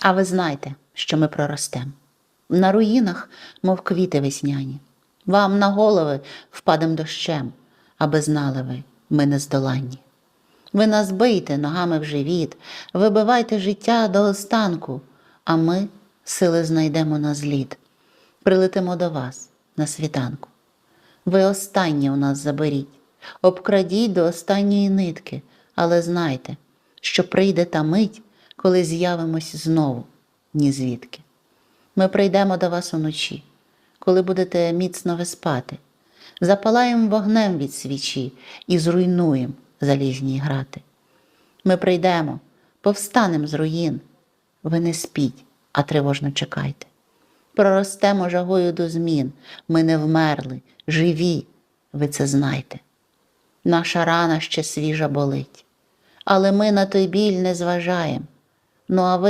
А ви знайте, що ми проростем. На руїнах, мов квіти весняні. Вам на голови впадем дощем, аби знали ви, ми нездоланні. Ви нас бийте ногами в живіт, вибивайте життя до останку, а ми сили знайдемо на зліт, прилетимо до вас на світанку. Ви останнє у нас заберіть, обкрадіть до останньої нитки, але знайте, що прийде та мить, коли з'явимось знову, ні звідки. Ми прийдемо до вас уночі, коли будете міцно ви спати, запалаємо вогнем від свічі і зруйнуємо залізні грати. Ми прийдемо, повстанем з руїн. Ви не спіть, а тривожно чекайте. Проростемо жагою до змін. Ми не вмерли, живі, ви це знайте. Наша рана ще свіжа болить, але ми на той біль не зважаємо. Ну а ви